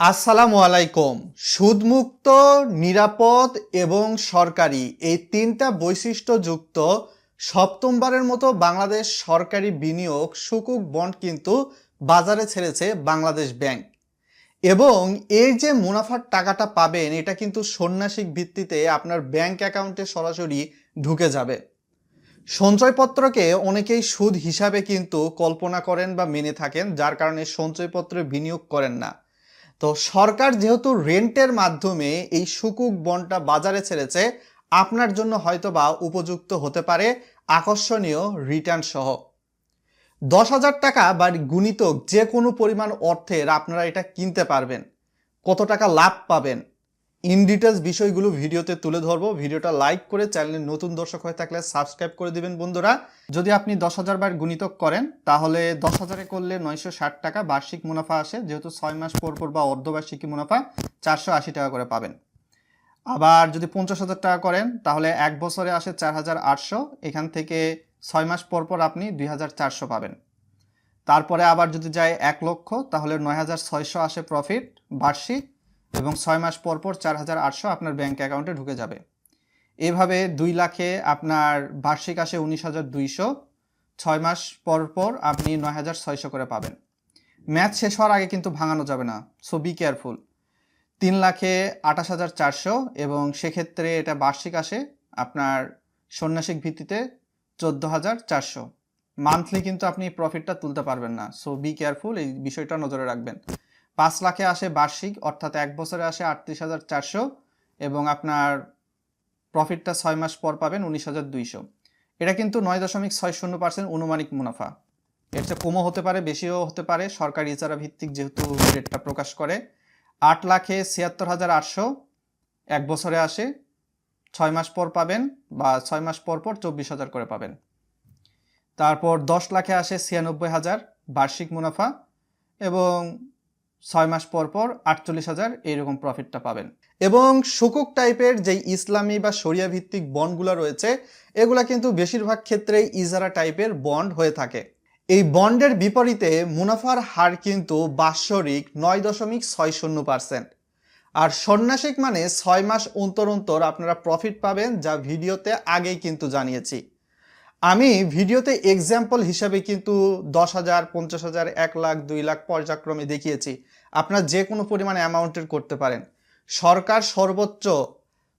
আসসালামু আলাইকুম। সুদমুক্ত, নিরাপদ এবং সরকারি এই তিনটা বৈশিষ্ট্যযুক্ত সপ্তমবারের মতো বাংলাদেশ সরকারি বিনিয়োগ সুকুক বন্ড কিন্তু বাজারে ছেড়েছে বাংলাদেশ ব্যাংক। এবং এই যে মুনাফার টাকাটা পাবেন, এটা কিন্তু সন্ন্যাসিক ভিত্তিতে আপনার ব্যাংক অ্যাকাউন্টে সরাসরি ঢুকে যাবে। সঞ্চয়পত্রকে অনেকেই সুদ হিসাবে কিন্তু কল্পনা করেন বা মেনে থাকেন, যার কারণে সঞ্চয়পত্রে বিনিয়োগ করেন না। তো সরকার যেহেতু রেন্টের মাধ্যমে এই সুকুক বনটা বাজারে ছেড়েছে, আপনার জন্য হয়তো বা উপযুক্ত হতে পারে আকর্ষণীয় রিটার্ন সহ। দশ হাজার টাকা বা গুণিত যে কোনো পরিমাণ অর্থের আপনারা এটা কিনতে পারবেন। কত টাকা লাভ পাবেন? ইন ডিটেলস বিষয়গুলো ভিডিওতে তুলে ধরবো। ভিডিওটা লাইক করে চ্যানেলে নতুন দর্শক হয়ে থাকলে সাবস্ক্রাইব করে দিবেন বন্ধুরা। যদি আপনি দশ হাজার বার গুণিতক করেন, তাহলে দশ হাজারে করলে নয়শো ষাট টাকা বার্ষিক মুনাফা আসে। যেহেতু ছয় মাস পর পর বা অর্ধবার্ষিকী মুনাফা চারশো আশি টাকা করে পাবেন। আবার যদি পঞ্চাশ হাজার টাকা করেন, তাহলে এক বছরে আসে চার হাজার আটশো। এখান থেকে ছয় মাস পর পর আপনি দুই হাজার চারশো পাবেন। তারপরে আবার যদি যায় এক লক্ষ, তাহলে নয় হাজার ছয়শো আসে প্রফিট বার্ষিক। এবং ছয় মাস পর পর চার হাজার আটশো আপনার ব্যাংক অ্যাকাউন্টে ঢুকে যাবে। এভাবে দুই লাখে আপনার বার্ষিক আসে উনিশ হাজার দুইশো। ছয় মাস পর পর আপনি নয় হাজার ছয়শো করে পাবেন। ম্যাচ শেষ হওয়ার আগে কিন্তু ভাঙানো যাবে না সো বি কেয়ারফুল তিন লাখে আঠাশ হাজার চারশো এবং সেক্ষেত্রে এটা বার্ষিক আসে আপনার সন্ন্যাসিক ভিত্তিতে চোদ্দ হাজার চারশো। মান্থলি কিন্তু আপনি প্রফিটটা তুলতে পারবেন না সো বি কেয়ারফুল এই বিষয়টা নজরে রাখবেন। পাঁচ লাখে আসে বার্ষিক, অর্থাৎ এক বছরে আসে আটত্রিশ হাজার চারশো এবং আপনার প্রফিটটা ছয় মাস পর পাবেন উনিশ হাজার দুইশো। এটা কিন্তু নয় দশমিক ছয় শূন্য পার্সেন্ট অনুমানিক মুনাফা। এর চেয়ে কমও হতে পারে, বেশিও হতে পারে, সরকারি ইজারা ভিত্তিক যেহেতু রেটটা প্রকাশ করে। আট লাখে ছিয়াত্তর হাজার আটশো এক বছরে আসে, ছয় মাস পর পাবেন বা ছয় মাস পর পর চব্বিশ হাজার করে পাবেন। তারপর দশ লাখে আসে ছিয়ানব্বই হাজার বার্ষিক মুনাফা এবং ছয় মাস পর পর আটচল্লিশ হাজার এইরকম প্রফিটটা পাবেন। এবং সুকুক টাইপের যে ইসলামী বা শরিয়া ভিত্তিক বন্ডগুলো রয়েছে, এগুলা কিন্তু বেশিরভাগ ক্ষেত্রেই ইজারা টাইপের বন্ড হয়ে থাকে। এই বন্ডের বিপরীতে মুনাফার হার কিন্তু বাৎসরিক নয় দশমিক ছয় শূন্য পার্সেন্ট আর সন্ন্যাসিক মানে ছয় মাস অন্তর অন্তর আপনারা প্রফিট পাবেন, যা ভিডিওতে আগেই কিন্তু জানিয়েছি। আমি ভিডিওতে এক্সাম্পল হিসাবে কিন্তু দশ হাজার, পঞ্চাশ হাজার, এক লাখ, দুই লাখ পর্যায়ক্রমে দেখিয়েছি। আপনার যে কোনো পরিমাণ অ্যামাউন্টের করতে পারেন। সরকার সর্বোচ্চ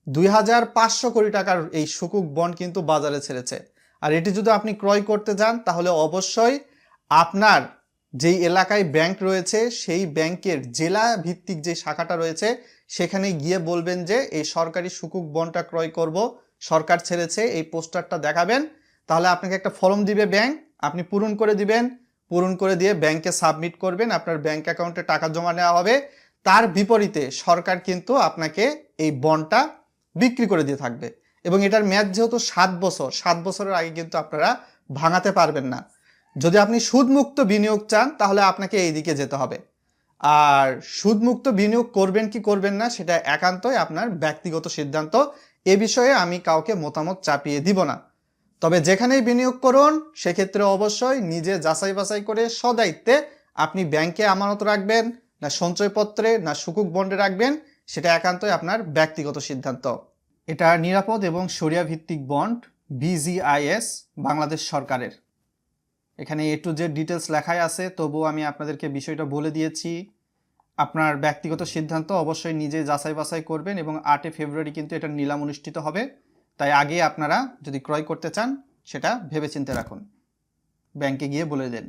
দুই হাজার পাঁচশো কোটি টাকার এই সুকুক বন্ড কিন্তু বাজারে ছেড়েছে। আর এটি যদি আপনি ক্রয় করতে যান, তাহলে অবশ্যই আপনার যেই এলাকায় ব্যাংক রয়েছে, সেই ব্যাংকের জেলা ভিত্তিক যে শাখাটা রয়েছে, সেখানে গিয়ে বলবেন যে, এই সরকারি সুকুক বন্ডটা ক্রয় করব। সরকার ছেড়েছে, এই পোস্টারটা দেখাবেন। তাহলে আপনাকে একটা ফর্ম দিবে ব্যাংক, আপনি পূরণ করে দিবেন। পূরণ করে দিয়ে ব্যাংকে সাবমিট করবেন, আপনার ব্যাংক অ্যাকাউন্টে টাকা জমা নেওয়া হবে। তার বিপরীতে সরকার কিন্তু আপনাকে এই বন্ডটা বিক্রি করে দিয়ে থাকবে। এবং এটার মেয়াদ যেহেতু সাত বছর, সাত বছরের আগে কিন্তু আপনারা ভাঙাতে পারবেন না। যদি আপনি সুদমুক্ত বিনিয়োগ চান, তাহলে আপনাকে এই দিকে যেতে হবে। আর সুদমুক্ত বিনিয়োগ করবেন কি করবেন না, সেটা একান্তই আপনার ব্যক্তিগত সিদ্ধান্ত। এ বিষয়ে আমি কাউকে মতামত চাপিয়ে দিব না। তবে যেখানেই বিনিয়োগ করুন, সেক্ষেত্রে অবশ্যই নিজে যাচাই বাছাই করে সদায়িত্বে আপনি ব্যাংকে আমানত রাখবেন, না সঞ্চয়পত্রে, না সুকুক বন্ডে রাখবেন, সেটা একান্তই আপনার ব্যক্তিগত সিদ্ধান্ত। এটা নিরাপদ এবং সরিয়া ভিত্তিক বন্ড, বিজিআইএস, বাংলাদেশ সরকারের। এখানে এ টু জেড ডিটেলস লেখাই আছে, তবুও আমি আপনাদেরকে বিষয়টা বলে দিয়েছি। আপনার ব্যক্তিগত সিদ্ধান্ত অবশ্যই নিজে যাচাই বাছাই করবেন এবং আটই ফেব্রুয়ারি কিন্তু এটা নিলাম অনুষ্ঠিত হবে। তাই আগে আপনারা যদি ক্রয় করতে চান, সেটা ভেবেচিন্তে রাখুন। ব্যাংকে গিয়ে বলে দেন।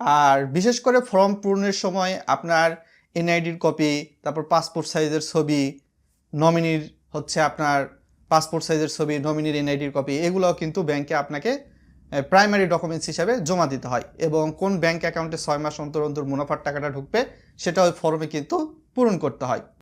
আর বিশেষ করে ফর্ম পূরণের সময় আপনার এনআইডির কপি, তারপর পাসপোর্ট সাইজের ছবি নমিনির হচ্ছে আপনার পাসপোর্ট সাইজের ছবি নমিনির এনআইডির কপি, এগুলোও কিন্তু ব্যাংকে আপনাকে প্রাইমারি ডকুমেন্টস হিসাবে জমা দিতে হয় এবং কোন ব্যাংক অ্যাকাউন্টে ছয় মাস অন্তর অন্তর মুনাফার টাকাটা ঢুকবে, সেটা ওই ফর্মে কিন্তু পূরণ করতে হয়।